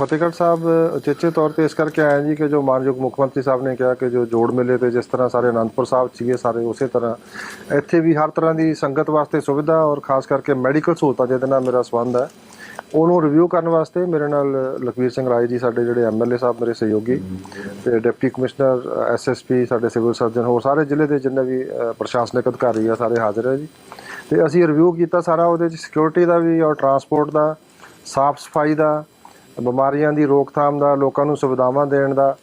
ਫਤਿਹਗੜ੍ਹ ਸਾਹਿਬ ਉਚੇਚੇ ਤੌਰ ਤੇ ਇਸ ਕਰਕੇ ਆਇਆ ਜੀ ਕਿ ਜੋ ਮਾਨਯੋਗ ਮੁੱਖ ਮੰਤਰੀ ਸਾਹਿਬ ਨੇ ਕਿਹਾ ਕਿ ਜੋ ਜੋੜ ਮੇਲੇ ਤੇ ਜਿਸ ਤਰ੍ਹਾਂ ਸਾਰੇ ਅਨੰਦਪੁਰ ਸਾਹਿਬ ਸੀਗੇ, ਸਾਰੇ ਉਸੇ ਤਰ੍ਹਾਂ, ਇੱਥੇ ਵੀ ਹਰ ਤਰ੍ਹਾਂ ਦੀ ਸੰਗਤ ਵਾਸਤੇ ਸੁਵਿਧਾ ਔਰ ਖਾਸ ਕਰਕੇ ਮੈਡੀਕਲ ਸਹੂਲਤਾਂ ਜਿਹਦੇ ਨਾਲ ਮੇਰਾ ਸੰਬੰਧ ਹੈ, ਉਹਨੂੰ ਰਿਵਿਊ ਕਰਨ ਵਾਸਤੇ ਮੇਰੇ ਨਾਲ ਲਖਵੀਰ ਸਿੰਘ ਰਾਏ ਜੀ ਸਾਡੇ ਜਿਹੜੇ ਐਮਐਲਏ ਸਾਹਿਬ, ਮੇਰੇ ਸਹਿਯੋਗੀ ਤੇ ਡਿਪਟੀ ਕਮਿਸ਼ਨਰ ਐਸਐਸਪੀ ਸਾਡੇ ਸਿਵਲ ਸਰਜਨ ਹੋਰ ਸਾਰੇ ਜ਼ਿਲ੍ਹੇ ਦੇ ਜਿੰਨੇ ਵੀ ਪ੍ਰਸ਼ਾਸਨਿਕ ਅਧਿਕਾਰੀ ਆ, ਸਾਰੇ ਹਾਜ਼ਰ ਹੈ ਜੀ। ਤੇ ਅਸੀਂ ਰਿਵਿਊ ਕੀਤਾ ਸਾਰਾ ਉਹਦੇ ਚ ਸਿਕਿਉਰਿਟੀ ਦਾ ਵੀ ਔਰ ਟਰਾਂਸਪੋਰਟ ਦਾ, ਸਾਫ਼ ਸਫ਼ਾਈ ਦਾ ਬਿਮਾਰੀਆਂ ਦੀ ਰੋਕਥਾਮ ਦਾ, ਲੋਕਾਂ ਨੂੰ ਸੁਵਿਧਾਵਾਂ ਦੇਣ ਦਾ।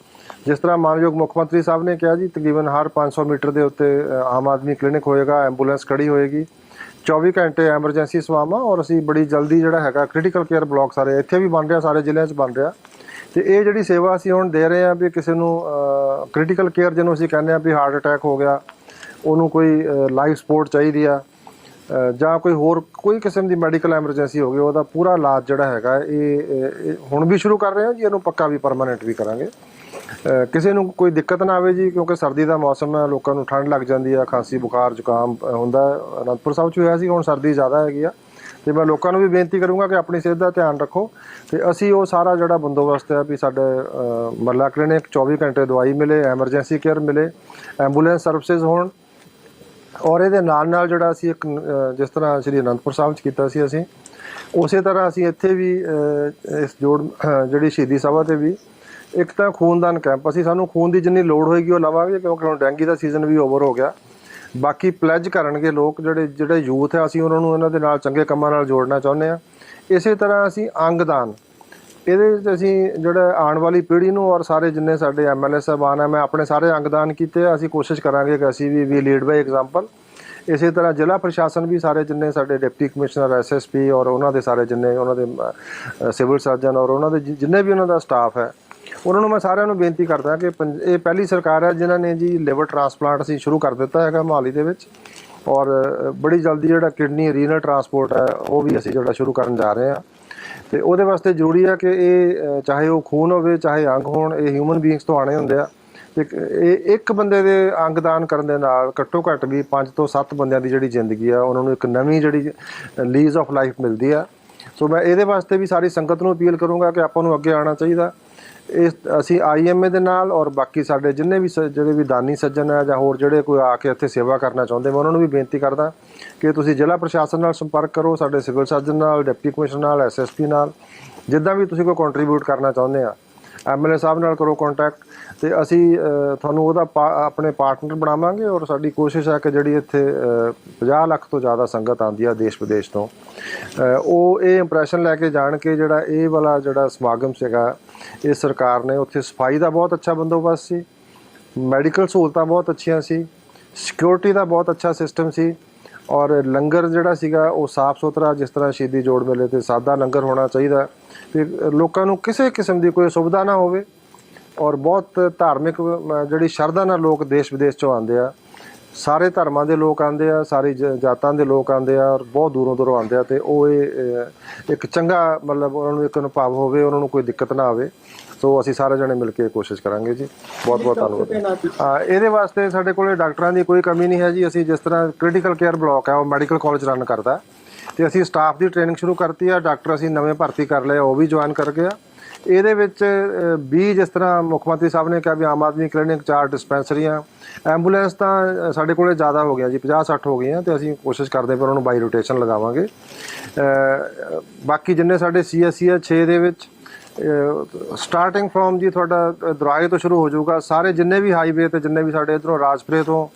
ਜਿਸ ਤਰ੍ਹਾਂ ਮਾਨਯੋਗ ਮੁੱਖ ਮੰਤਰੀ ਸਾਹਿਬ ਨੇ ਕਿਹਾ ਜੀ, ਤਕਰੀਬਨ ਹਰ 500 ਮੀਟਰ ਦੇ ਉੱਤੇ ਆਮ ਆਦਮੀ ਕਲੀਨਿਕ ਹੋਏਗਾ, ਐਂਬੂਲੈਂਸ ਖੜੀ ਹੋਏਗੀ। 24 ਘੰਟੇ ਐਮਰਜੈਂਸੀ ਸੇਵਾਵਾਂ ਔਰ ਅਸੀਂ ਬੜੀ ਜਲਦੀ ਜਿਹੜਾ ਹੈਗਾ ਕ੍ਰਿਟੀਕਲ ਕੇਅਰ ਬਲਾਕ ਸਾਰੇ ਇੱਥੇ ਵੀ ਬਣ ਰਿਹਾ, ਸਾਰੇ ਜ਼ਿਲ੍ਹਿਆਂ 'ਚ ਬਣ ਰਿਹਾ। ਤੇ ਇਹ ਜਿਹੜੀ ਸੇਵਾ ਅਸੀਂ ਹੁਣ ਦੇ ਰਹੇ ਹਾਂ ਵੀ ਕਿਸੇ ਨੂੰ ਕ੍ਰਿਟੀਕਲ ਕੇਅਰ ਜਿਹਨੂੰ ਅਸੀਂ ਕਹਿੰਦੇ ਆ ਵੀ ਹਾਰਟ ਅਟੈਕ ਹੋ ਗਿਆ, ਉਹਨੂੰ ਕੋਈ ਲਾਈਫ ਸਪੋਰਟ ਚਾਹੀਦੀ ਆ। ਜਾਂ ਕੋਈ ਹੋਰ ਕੋਈ ਕਿਸਮ ਦੀ ਮੈਡੀਕਲ ਐਮਰਜੈਂਸੀ ਹੋ ਗਈ ਉਹਦਾ ਪੂਰਾ ਇਲਾਜ ਜਿਹੜਾ ਹੈਗਾ ਇਹ ਹੁਣ ਵੀ ਸ਼ੁਰੂ ਕਰ ਰਹੇ ਹਾਂ ਜੀ ਇਹਨੂੰ ਪੱਕਾ ਵੀ ਪਰਮਾਨੈਂਟ ਵੀ ਕਰਾਂਗੇ। ਕਿਸੇ ਨੂੰ ਕੋਈ ਦਿੱਕਤ ਨਾ ਆਵੇ ਜੀ ਕਿਉਂਕਿ ਸਰਦੀ ਦਾ ਮੌਸਮ ਹੈ ਲੋਕਾਂ ਨੂੰ ਠੰਡ ਲੱਗ ਜਾਂਦੀ ਆ ਖਾਂਸੀ ਬੁਖਾਰ ਜ਼ੁਕਾਮ ਹੁੰਦਾ ਅਨੰਦਪੁਰ ਸਾਹਿਬ 'ਚ ਹੋਇਆ ਸੀ ਹੁਣ ਸਰਦੀ ਜ਼ਿਆਦਾ ਹੈਗੀ ਆ। ਤੇ ਮੈਂ ਲੋਕਾਂ ਨੂੰ ਵੀ ਬੇਨਤੀ ਕਰੂੰਗਾ ਕਿ ਆਪਣੀ ਸਿਹਤ ਦਾ ਧਿਆਨ ਰੱਖੋ ਤੇ ਅਸੀਂ ਉਹ ਸਾਰਾ ਜਿਹੜਾ ਬੰਦੋਬਸਤ ਹੈ ਵੀ ਸਾਡੇ ਅ, ਮਰਲਾ ਕਲੀਨਿਕ 24 ਘੰਟੇ ਦਵਾਈ ਮਿਲੇ ਐਮਰਜੈਂਸੀ ਕੇਅਰ ਮਿਲੇ ਐਂਬੂਲੈਂਸ ਸਰਵਿਸਿਜ਼ ਹੋਣ ਔਰ ਇਹਦੇ ਨਾਲ ਨਾਲ ਜਿਹੜਾ ਅਸੀਂ ਇੱਕ ਜਿਸ ਤਰ੍ਹਾਂ ਸ੍ਰੀ ਅਨੰਦਪੁਰ ਸਾਹਿਬ ਚ ਕੀਤਾ ਸੀ ਅਸੀਂ, ਉਸੇ ਤਰ੍ਹਾਂ ਅਸੀਂ ਇੱਥੇ ਵੀ ਇਸ ਜੋੜ ਜਿਹੜੀ ਸ਼ਹੀਦੀ ਸਭਾ ਤੇ ਵੀ ਇੱਕ ਤਾਂ ਖੂਨਦਾਨ ਕੈਂਪ, ਅਸੀਂ ਸਾਨੂੰ ਖੂਨ ਦੀ ਜਿੰਨੀ ਲੋੜ ਹੋਏਗੀ ਉਹ ਲਵਾਂਗੇ ਕਿਉਂਕਿ ਹੁਣ ਡੈਂਗੀ ਦਾ ਸੀਜ਼ਨ ਵੀ ਓਵਰ ਹੋ ਗਿਆ। ਬਾਕੀ ਪਲੈਜ ਕਰਨਗੇ ਲੋਕ, ਜਿਹੜੇ ਜਿਹੜੇ ਯੂਥ ਹੈ ਅਸੀਂ ਉਹਨਾਂ ਨੂੰ ਇਹਨਾਂ ਦੇ ਨਾਲ ਚੰਗੇ ਕੰਮਾਂ ਨਾਲ ਜੋੜਨਾ ਚਾਹੁੰਦੇ ਆ। ਇਸੇ ਤਰ੍ਹਾਂ ਅਸੀਂ ਅੰਗਦਾਨ ਇਹਦੇ ਵਿੱਚ ਅਸੀਂ ਜਿਹੜਾ ਆਉਣ ਵਾਲੀ ਪੀੜ੍ਹੀ ਨੂੰ ਔਰ ਸਾਰੇ ਜਿੰਨੇ ਸਾਡੇ ਐਮਐਲਏ ਸਾਹਿਬਾਨ ਆ, ਮੈਂ ਆਪਣੇ ਸਾਰੇ ਅੰਗਦਾਨ ਕੀਤੇ ਅਸੀਂ ਕੋਸ਼ਿਸ਼ ਕਰਾਂਗੇ ਕਿ ਅਸੀਂ ਵੀ ਵੀ ਲੀਡ ਬਾਈ ਐਗਜ਼ਾਮਪਲ ਇਸੇ ਤਰ੍ਹਾਂ ਜ਼ਿਲ੍ਹਾ ਪ੍ਰਸ਼ਾਸਨ ਵੀ ਸਾਰੇ ਜਿੰਨੇ ਸਾਡੇ ਡਿਪਟੀ ਕਮਿਸ਼ਨਰ ਐਸਐਸਪੀ ਔਰ ਉਹਨਾਂ ਦੇ ਸਾਰੇ ਜਿੰਨੇ, ਉਹਨਾਂ ਦੇ ਸਿਵਲ ਸਰਜਨ ਔਰ ਉਹਨਾਂ ਦੇ ਜਿ- ਜਿੰਨੇ ਵੀ ਉਹਨਾਂ ਦਾ ਸਟਾਫ ਹੈ, ਉਹਨਾਂ ਨੂੰ ਮੈਂ ਸਾਰਿਆਂ ਨੂੰ ਬੇਨਤੀ ਕਰਦਾ ਕਿ ਪੰਜ- ਇਹ ਪਹਿਲੀ ਸਰਕਾਰ ਹੈ ਜਿਨ੍ਹਾਂ ਨੇ ਜੀ ਲਿਵਰ ਟ੍ਰਾਂਸਪਲਾਂਟ ਅਸੀਂ ਸ਼ੁਰੂ ਕਰ ਦਿੱਤਾ ਹੈਗਾ ਮੋਹਾਲੀ ਦੇ ਵਿੱਚ ਔਰ ਬੜੀ ਜਲਦੀ ਜਿਹੜਾ ਕਿਡਨੀ ਰੀਨਲ ਟ੍ਰਾਂਸਪੋਰਟ ਹੈ, ਉਹ ਵੀ ਅਸੀਂ ਜਿਹੜਾ ਸ਼ੁਰੂ ਕਰਨ ਜਾ ਰਹੇ ਹਾਂ। ਤੇ ਉਹਦੇ ਵਾਸਤੇ ਜ਼ਰੂਰੀ ਆ ਕਿ ਇਹ ਚਾਹੇ ਉਹ ਖੂਨ ਹੋਵੇ, ਚਾਹੇ ਅੰਗ ਹੋਣ, ਇਹ ਹਿਊਮਨ ਬੀਇੰਗਸ ਤੋਂ ਆਣੇ ਹੁੰਦੇ ਆ। ਤੇ ਇਹ ਇੱਕ ਬੰਦੇ ਦੇ ਅੰਗਦਾਨ ਕਰਨ ਦੇ ਨਾਲ ਘੱਟੋ ਘੱਟ ਵੀ 5 ਤੋਂ 7 ਬੰਦਿਆਂ ਦੀ ਜਿਹੜੀ ਜ਼ਿੰਦਗੀ ਆ, ਉਹਨਾਂ ਨੂੰ ਇੱਕ ਨਵੀਂ ਜਿਹੜੀ ਲੀਜ਼ ਆਫ ਲਾਈਫ ਮਿਲਦੀ ਆ। ਸੋ ਮੈਂ ਇਹਦੇ ਵਾਸਤੇ ਵੀ ਸਾਰੀ ਸੰਗਤ ਨੂੰ ਅਪੀਲ ਕਰੂੰਗਾ ਕਿ ਆਪਾਂ ਨੂੰ ਅੱਗੇ ਆਉਣਾ ਚਾਹੀਦਾ। ਇਸ ਅਸੀਂ ਆਈਐਮਏ ਦੇ ਨਾਲ ਔਰ ਬਾਕੀ ਸਾਡੇ ਜਿੰਨੇ ਵੀ ਸ- ਜਿਹੜੇ ਵੀ ਦਾਨੀ ਸੱਜਣ ਆ ਜਾਂ ਹੋਰ ਜਿਹੜੇ ਕੋਈ ਆ ਕੇ ਇੱਥੇ ਸੇਵਾ ਕਰਨਾ ਚਾਹੁੰਦੇ ਮੈਂ ਉਹਨਾਂ ਨੂੰ ਵੀ ਬੇਨਤੀ ਕਰਦਾ ਕਿ ਤੁਸੀਂ ਜ਼ਿਲ੍ਹਾ ਪ੍ਰਸ਼ਾਸਨ ਨਾਲ ਸੰਪਰਕ ਕਰੋ, ਸਾਡੇ ਸਿਵਲ ਸਰਜਨ ਨਾਲ, ਡਿਪਟੀ ਕਮਿਸ਼ਨਰ ਨਾਲ ਐਸਐਸਪੀ ਨਾਲ, ਜਿੱਦਾਂ ਵੀ ਤੁਸੀਂ ਕੋਈ ਕੰਟਰੀਬਿਊਟ ਕਰਨਾ ਚਾਹੁੰਦੇ ਆ। ਐਮਐਲਏ ਸਾਹਿਬ ਨਾਲ ਕਰੋ ਕੰਟੈਕਟ ਤੇ ਅਸੀਂ ਤੁਹਾਨੂੰ ਉਹਦਾ ਪਾ- ਆਪਣੇ ਪਾਰਟਨਰ ਬਣਾਵਾਂਗੇ ਔਰ ਸਾਡੀ ਕੋਸ਼ਿਸ਼ ਹੈ ਕਿ ਜਿਹੜੀ ਇੱਥੇ ਅ, 50 ਲੱਖ ਤੋਂ ਜ਼ਿਆਦਾ ਸੰਗਤ ਆਉਂਦੀ ਆ ਦੇਸ਼ ਵਿਦੇਸ਼ ਤੋਂ। ਉਹ ਇਹ ਇੰਪ੍ਰੈਸ਼ਨ ਲੈ ਕੇ ਜਾਣ ਕੇ ਜਿਹੜਾ ਇਹ ਵਾਲਾ ਜਿਹੜਾ ਸਮਾਗਮ ਸੀਗਾ ਇਹ ਸਰਕਾਰ ਨੇ ਉੱਥੇ ਸਫ਼ਾਈ ਦਾ ਬਹੁਤ ਅੱਛਾ ਬੰਦੋਬਸਤ ਸੀ ਮੈਡੀਕਲ ਸਹੂਲਤਾਂ ਬਹੁਤ ਅੱਛੀਆਂ ਸੀ ਸਿਕਿਉਰਿਟੀ ਦਾ ਬਹੁਤ ਅੱਛਾ ਸਿਸਟਮ ਸੀ ਔਰ ਲੰਗਰ ਜਿਹੜਾ ਸੀਗਾ ਉਹ ਸਾਫ਼ ਸੁਥਰਾ ਜਿਸ ਤਰ੍ਹਾਂ ਸ਼ਹੀਦੀ ਜੋੜ ਮੇਲੇ ਤੇ ਸਾਦਾ ਲੰਗਰ ਹੋਣਾ ਚਾਹੀਦਾ। ਤੇ ਲੋਕਾਂ ਨੂੰ ਕਿਸੇ ਕਿਸਮ ਦੀ ਕੋਈ ਸੁਵਿਧਾ ਨਾ ਹੋਵੇ। ਔਰ ਬਹੁਤ ਧਾਰਮਿਕ ਅ, ਜਿਹੜੀ ਸ਼ਰਧਾ ਨਾਲ ਲੋਕ ਦੇਸ਼ ਵਿਦੇਸ਼ ਚੋਂ ਆਉਂਦੇ ਆ। ਸਾਰੇ ਧਰਮਾਂ ਦੇ ਲੋਕ ਆਉਂਦੇ ਆ ਸਾਰੇ ਜ- ਜਾਤਾਂ ਦੇ ਲੋਕ ਆਉਂਦੇ ਆ ਔਰ ਬਹੁਤ ਦੂਰੋਂ ਦੂਰੋਂ ਆਉਂਦੇ ਆ ਤੇ ਉਹ ਇਹ ਇੱਕ ਚੰਗਾ ਮਤਲਬ ਉਹਨਾਂ ਨੂੰ ਇੱਕ ਅਨੁਭਵ ਹੋਵੇ ਉਹਨਾਂ ਨੂੰ ਕੋਈ ਦਿੱਕਤ ਨਾ ਆਵੇ। ਸੋ ਅਸੀਂ ਸਾਰੇ ਜਣੇ ਮਿਲ ਕੇ ਕੋਸ਼ਿਸ਼ ਕਰਾਂਗੇ ਜੀ। ਬਹੁਤ ਬਹੁਤ ਧੰਨਵਾਦ। ਇਹਦੇ ਵਾਸਤੇ ਸਾਡੇ ਕੋਲੇ ਡਾਕਟਰਾਂ ਦੀ ਕੋਈ ਕਮੀ ਨਹੀਂ ਹੈ ਜੀ। ਅਸੀਂ ਜਿਸ ਤਰ੍ਹਾਂ ਕ੍ਰਿਟੀਕਲ ਕੇਅਰ ਬਲਾਕ ਹੈ ਉਹ ਮੈਡੀਕਲ ਕਾਲਜ ਰਨ ਕਰਦਾ। ਤੇ ਅਸੀਂ ਸਟਾਫ ਦੀ ਟ੍ਰੇਨਿੰਗ ਸ਼ੁਰੂ ਕਰਤੀ ਆ ਡਾਕਟਰ ਅਸੀਂ ਨਵੇਂ ਭਰਤੀ ਕਰ ਲਏ ਉਹ ਵੀ ਜੁਆਇਨ ਕਰ ਗਏ ਆ। ਇਹਦੇ ਵਿੱਚ ਅ, 20 ਜਿਸ ਤਰ੍ਹਾਂ ਮੁੱਖ ਮੰਤਰੀ ਸਾਹਿਬ ਨੇ ਕਿਹਾ ਵੀ ਆਮ ਆਦਮੀ ਕਲੀਨਿਕ ਚਾਰ ਡਿਸਪੈਂਸਰੀਆਂ ਐਂਬੂਲੈਂਸ ਤਾਂ ਸਾਡੇ ਕੋਲੇ ਜ਼ਿਆਦਾ ਹੋ ਗਿਆ ਜੀ 50 60 ਹੋ ਗਈਆਂ ਤੇ ਅਸੀਂ ਕੋਸ਼ਿਸ਼ ਕਰਦੇ ਪਰ ਨੂੰ ਬਾਈ ਰੋਟੇਸ਼ਨ ਲਗਾਵਾਂਗੇ। ਬਾਕੀ ਜਿੰਨੇ ਸਾਡੇ ਸੀਐਸਸੀ ਆ 6 ਦੇ ਵਿੱਚ ਸਟਾਰਟਿੰਗ ਫਰੋਮ ਜੀ ਤੁਹਾਡਾ ਅ, ਦੁਰਾਏ ਤੋਂ ਸ਼ੁਰੂ ਹੋ ਜਾਊਗਾ। ਸਾਰੇ ਜਿੰਨੇ ਵੀ ਹਾਈਵੇ ਤੇ ਜਿੰਨੇ ਵੀ ਸਾਡੇ ਇਧਰੋਂ ਰਾਜਪੁਰੇ ਤੋਂ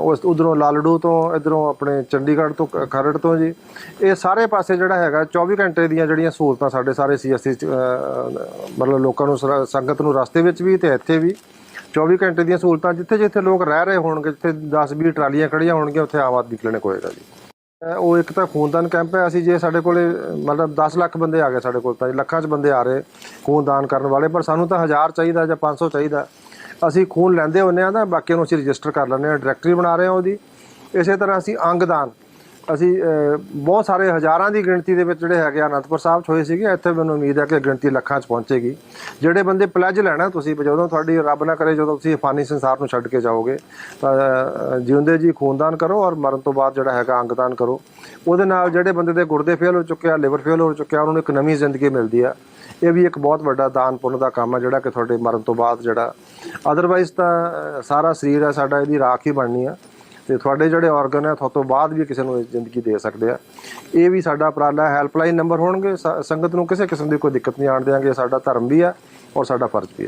ਉਸ ਉਧਰੋਂ ਲਾਲੜੂ ਤੋਂ ਇਧਰੋਂ ਆਪਣੇ ਚੰਡੀਗੜ੍ਹ ਤੋਂ ਖਰੜ ਤੋਂ ਜੀ। ਇਹ ਸਾਰੇ ਪਾਸੇ ਜਿਹੜਾ ਹੈਗਾ 24 ਘੰਟੇ ਦੀਆਂ ਜਿਹੜੀਆਂ ਸਹੂਲਤਾਂ ਸਾਡੇ ਸਾਰੇ ਸੀਐਸਸੀ ਮਤਲਬ ਲੋਕਾਂ ਨੂੰ ਸਰ- ਸੰਗਤ ਨੂੰ ਰਸਤੇ ਵਿੱਚ ਵੀ ਤੇ ਇੱਥੇ ਵੀ 24 ਘੰਟੇ ਦੀਆਂ ਸਹੂਲਤਾਂ ਜਿੱਥੇ ਜਿੱਥੇ ਲੋਕ ਰਹਿ ਰਹੇ ਹੋਣਗੇ ਜਿੱਥੇ 10 20 ਟਰਾਲੀਆਂ ਖੜੀਆਂ ਹੋਣਗੀਆਂ ਉੱਥੇ ਆਮ ਆਦਮੀ ਕਲੀਨਿਕ ਹੋਏਗਾ ਜੀ। ਉਹ ਇੱਕ ਤਾਂ ਖੂਨਦਾਨ ਕੈਂਪ ਹੈ ਅਸੀਂ ਜੇ ਸਾਡੇ ਕੋਲੇ ਮਤਲਬ 10 ਲੱਖ ਬੰਦੇ ਆ ਗਏ ਸਾਡੇ ਕੋਲ ਤਾਂ ਜੀ, ਲੱਖਾਂ 'ਚ ਬੰਦੇ ਆ ਰਹੇ ਖੂਨਦਾਨ ਕਰਨ ਵਾਲੇ ਪਰ ਸਾਨੂੰ ਤਾਂ ਹਜ਼ਾਰ ਚਾਹੀਦਾ ਜਾਂ 500 ਚਾਹੀਦਾ। ਅਸੀਂ ਖੂਨ ਲੈਂਦੇ ਹੁੰਨੇ ਆ ਤਾਂ ਬਾਕੀ ਨੂੰ ਅਸੀਂ ਰਜਿਸਟਰ ਕਰ ਲੈਂਦੇ ਆ ਡਾਇਰੈਕਟਰੀ ਬਣਾ ਰਹੇ ਹਾਂ ਉਹਦੀ। ਇਸੇ ਤਰ੍ਹਾਂ ਅਸੀਂ ਅੰਗਦਾਨ ਅਸੀਂ ਬਹੁਤ ਸਾਰੇ ਹਜ਼ਾਰਾਂ ਦੀ ਗਿਣਤੀ ਦੇ ਵਿੱਚ ਜਿਹੜੇ ਹੈਗੇ ਆ ਅਨੰਦਪੁਰ ਸਾਹਿਬ 'ਚ ਹੋਏ ਸੀਗੇ, ਇੱਥੇ ਮੈਨੂੰ ਉਮੀਦ ਹੈ ਕਿ ਗਿਣਤੀ ਲੱਖਾਂ 'ਚ ਪਹੁੰਚੇਗੀ। ਜਿਹੜੇ ਬੰਦੇ ਪਲੱਜ ਲੈਣਾ ਤੁਸੀਂ ਜਦੋਂ ਤੁਹਾਡੀ ਰੱਬ ਨਾ ਕਰੇ, ਜਦੋਂ ਤੁਸੀਂ ਫਾਨੀ ਸੰਸਾਰ ਨੂੰ ਛੱਡ ਕੇ ਜਾਓਗੇ, ਤਾਂ ਜਿਉਂਦੇ ਜੀ ਖੂਨਦਾਨ ਕਰੋ ਔਰ ਮਰਨ ਤੋਂ ਬਾਅਦ ਜਿਹੜਾ ਹੈਗਾ ਅੰਗਦਾਨ ਕਰੋ। ਉਹਦੇ ਨਾਲ ਜਿਹੜੇ ਬੰਦੇ ਦੇ ਗੁਰਦੇ ਫੇਲ ਹੋ ਚੁੱਕੇ ਆ ਲਿਵਰ ਫੇਲ ਹੋ ਚੁੱਕਿਆ ਉਹਨਾਂ ਨੂੰ ਇੱਕ ਨਵੀਂ ਜ਼ਿੰਦਗੀ ਮਿਲਦੀ ਆ। ਇਹ ਵੀ ਇੱਕ ਬਹੁਤ ਵੱਡਾ ਦਾਨ ਪੁੰਨ ਦਾ ਕੰਮ ਹੈ ਜਿਹੜਾ ਕਿ ਤੁਹਾਡੇ ਮਰਨ ਤੋਂ ਬਾਅਦ ਜਿਹੜਾ ਅਦਰਵਾਈਜ਼ ਤਾਂ ਸਾਰਾ ਸਰੀਰ ਹੈ, ਸਾਡਾ ਇਹਦੀ ਰਾਖ ਹੀ ਬਣਨੀ ਆ। ਤੇ ਤੁਹਾਡੇ ਜਿਹੜੇ ਆਰਗਨ ਹੈ, ਤੁਹਾਡੇ ਤੋਂ ਬਾਅਦ ਵੀ ਕਿਸੇ ਨੂੰ ਜ਼ਿੰਦਗੀ ਦੇ ਸਕਦੇ ਆ। ਇਹ ਵੀ ਸਾਡਾ ਉਪਰਾਲਾ ਹੈਲਪਲਾਈਨ ਨੰਬਰ ਹੋਣਗੇ। ਸ- ਸੰਗਤ ਨੂੰ ਕਿਸੇ ਕਿਸਮ ਦੀ ਕੋਈ ਦਿੱਕਤ ਨਹੀਂ ਆਣ ਦਿਆਂਗੇ। ਸਾਡਾ ਧਰਮ ਵੀ ਆ ਔਰ ਸਾਡਾ ਫਰਜ਼ ਵੀ ਹੈ।